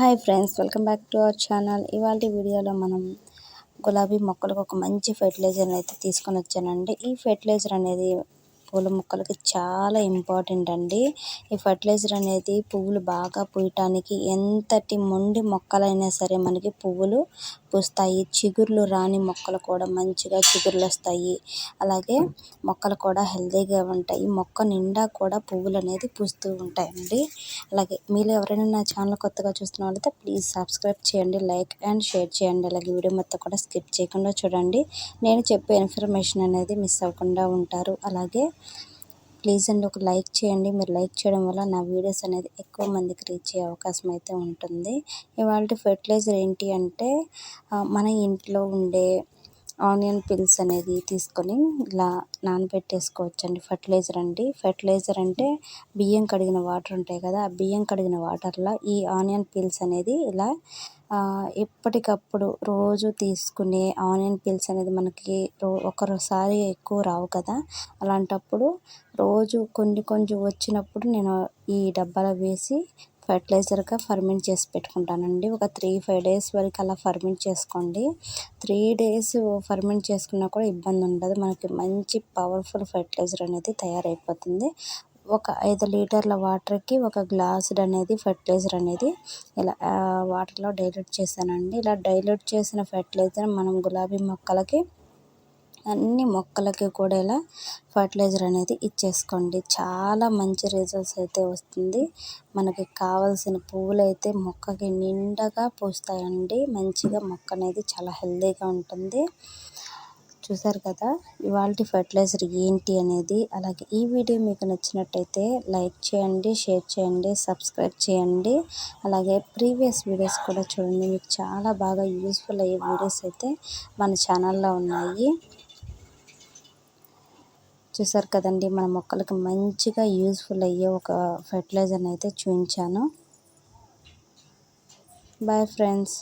Hi friends welcome back to our channel. ఇవాళ వీడియోలో మనం గులాబీ మొక్కలకు ఒక మంచి ఫెర్టిలైజర్ అయితే తీసుకొని వచ్చానండి. ఈ ఫెర్టిలైజర్ అనేది పూల మొక్కలకి చాలా ఇంపార్టెంట్ అండి. ఈ ఫర్టిలైజర్ అనేది పువ్వులు బాగా పూయటానికి ఎంతటి మొండి మొక్కలైనా సరే మనకి పువ్వులు పూస్తాయి. చిగుర్లు రాని మొక్కలు కూడా మంచిగా చిగుర్లు వస్తాయి. అలాగే మొక్కలు కూడా హెల్తీగా ఉంటాయి. మొక్క నిండా కూడా పువ్వులు అనేది పూస్తూ ఉంటాయండి. అలాగే మీరు ఎవరైనా నా ఛానల్ కొత్తగా చూస్తున్న వాళ్ళైతే ప్లీజ్ సబ్స్క్రైబ్ చేయండి లైక్ అండ్ షేర్ చేయండి. అలాగే వీడియో మొత్తం కూడా స్కిప్ చేయకుండా చూడండి. నేను చెప్పే ఇన్ఫర్మేషన్ అనేది మిస్ అవ్వకుండా ఉంటారు. అలాగే ప్లీజ్ అండి ఒక లైక్ చేయండి. మీరు లైక్ చేయడం వల్ల నా వీడియోస్ అనేది ఎక్కువ మందికి రీచ్ అయ్యే అవకాశం అయితే ఉంటుంది. ఇవాళ ఫెర్టిలైజర్ ఏంటి అంటే మన ఇంట్లో ఉండే ఆనియన్ పిల్స్ అనేది తీసుకొని ఇలా నానబెట్టేసుకోవచ్చు అండి ఫర్టిలైజర్ అండి. ఫర్టిలైజర్ అంటే బియ్యం కడిగిన వాటర్ ఉంటాయి కదా ఆ బియ్యం కడిగిన వాటర్లో ఈ ఆనియన్ పిల్స్ అనేది ఇలా ఎప్పటికప్పుడు రోజు తీసుకునే ఆనియన్ పిల్స్ అనేది మనకి ఒకసారి ఎక్కువ రావు కదా. అలాంటప్పుడు రోజు కొన్ని కొంచెం వచ్చినప్పుడు నేను ఈ డబ్బాలో వేసి ఫర్టిలైజర్గా ఫర్మెంట్ చేసి పెట్టుకుంటానండి. ఒక త్రీ ఫైవ్ డేస్ వరకు అలా ఫర్మెంట్ చేసుకోండి. త్రీ డేస్ ఫర్మెంట్ చేసుకున్నా కూడా ఇబ్బంది ఉండదు. మనకి మంచి పవర్ఫుల్ ఫర్టిలైజర్ అనేది తయారైపోతుంది. ఒక ఐదు లీటర్ల వాటర్కి ఒక గ్లాసుడ్ అనేది ఫర్టిలైజర్ అనేది ఇలా వాటర్లో డైల్యూట్ చేశానండి. ఇలా డైల్యూట్ చేసిన ఫర్టిలైజర్ మనం గులాబీ మొక్కలకి అన్ని మొక్కలకి కూడా ఇలా ఫర్టిలైజర్ అనేది ఇచ్చేసుకోండి. చాలా మంచి రిజల్ట్స్ అయితే వస్తుంది. మనకి కావాల్సిన పువ్వులు అయితే మొక్కకి నిండగా పూస్తాయండి. మంచిగా మొక్క అనేది చాలా హెల్తీగా ఉంటుంది. చూసారు కదా ఇవాళ ఫర్టిలైజర్ ఏంటి అనేది. అలాగే ఈ వీడియో మీకు నచ్చినట్టయితే లైక్ చేయండి షేర్ చేయండి సబ్స్క్రైబ్ చేయండి. అలాగే ప్రీవియస్ వీడియోస్ కూడా చూడండి. మీకు చాలా బాగా యూస్ఫుల్ అయ్యే వీడియోస్ అయితే మన ఛానల్లో ఉన్నాయి. చూసారు కదండి మన మొక్కలకు మంచిగా యూస్ఫుల్ అయ్యే ఒక ఫెర్టిలైజర్ని అయితే చూపించాను బాయ్ ఫ్రెండ్స్.